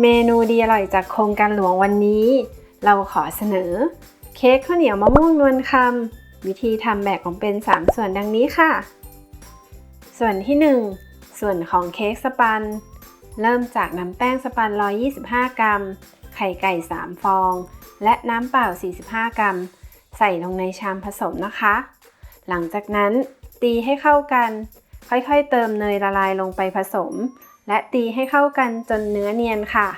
เมนูดีอร่อยจากโครงการหลวงวันนี้ เราขอเสนอ เค้กข้าวเหนียวมะม่วงนวลคำวิธีทำแบ่งออกเป็น 3 ส่วนดังนี้ค่ะ ส่วนที่ 1 ส่วนของเค้กสปัน เริ่มจากน้ำแป้งสปัน 125 กรัม ไข่ไก่ 3 ฟอง และน้ำเปล่า 45 กรัม ใส่ลงในชามผสมนะคะ หลังจากนั้นตีให้เข้ากัน ค่อยๆ เติมเนยละลายลงไปผสม และตีให้เข้ากันจนเนื้อเนียนค่ะ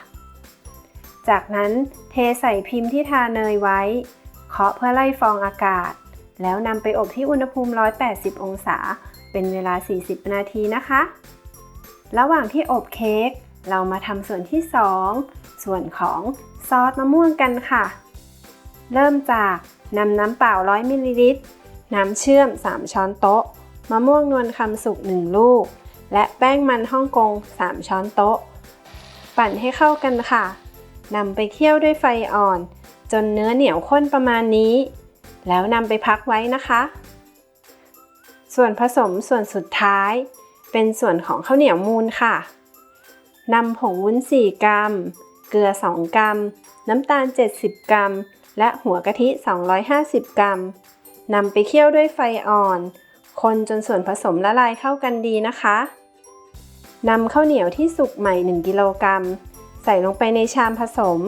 จากนั้นเทใส่พิมพ์ที่ทาเนยไว้ เคาะเพื่อไล่ฟองอากาศ แล้วนำไปอบที่อุณหภูมิ 180 องศา เป็นเวลา 40 นาทีนะคะ ระหว่างที่อบเค้กเรามาทำส่วนที่ 2 ส่วนของซอสมะม่วงกันค่ะ เริ่มจากนำน้ำเปล่า 100มิลลิลิตร น้ำเชื่อม 3 ช้อนโต๊ะ มะม่วงนวลคำสุก 1 ลูก และแป้งมันฮ่องกง 3 ช้อนโต๊ะ ปั่นให้เข้ากันค่ะนำไปเคี่ยวด้วยไฟอ่อน จนเนื้อเหนียวข้นประมาณนี้ แล้วนำไปพักไว้นะคะ ส่วนผสมส่วนสุดท้าย เป็นส่วนของข้าวเหนียวมูนค่ะนำผงวุ้น 4 กรัม เกลือ 2 กรัม น้ำตาล 70 กรัม และหัวกะทิ 250 กรัมนำไปเคี่ยวด้วยไฟอ่อน คนจนส่วนผสมละลายเข้ากันดีนะคะ นำข้าวเหนียวที่สุกใหม่ 1 กิโลกรัม ใส่ลงไปในชามผสม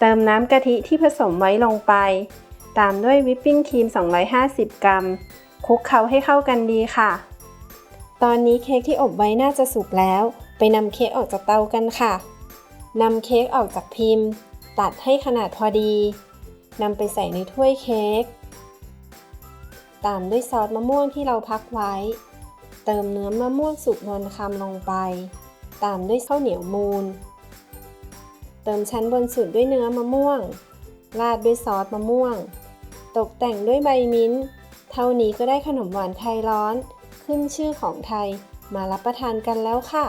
เติมน้ำกะทิที่ผสมไว้ลงไป ตามด้วยวิปปิ้งครีม 250 กรัมคลุกเคล้าให้เข้ากันดีค่ะ ตอนนี้เค้กที่อบไว้น่าจะสุกแล้ว ไปนำเค้กออกจากเตากันค่ะนำเค้กออกจากพิมพ์ ตัดให้ขนาดพอดีนำไปใส่ในถ้วยเค้ก ตามด้วยซอสมะม่วงที่เราพักไว้ ติมเนื้อมะม่วงสุกนวลคำลงไป ตามด้วยข้าวเหนียวมูน เติมชั้นบนสุดด้วยเนื้อมะม่วง ราดด้วยซอสมะม่วง ตกแต่งด้วยใบมิ้นท์เท่านี้ก็ได้ขนมหวานไทยร้อน ขึ้นชื่อของไทยมารับประทานกันแล้วค่ะ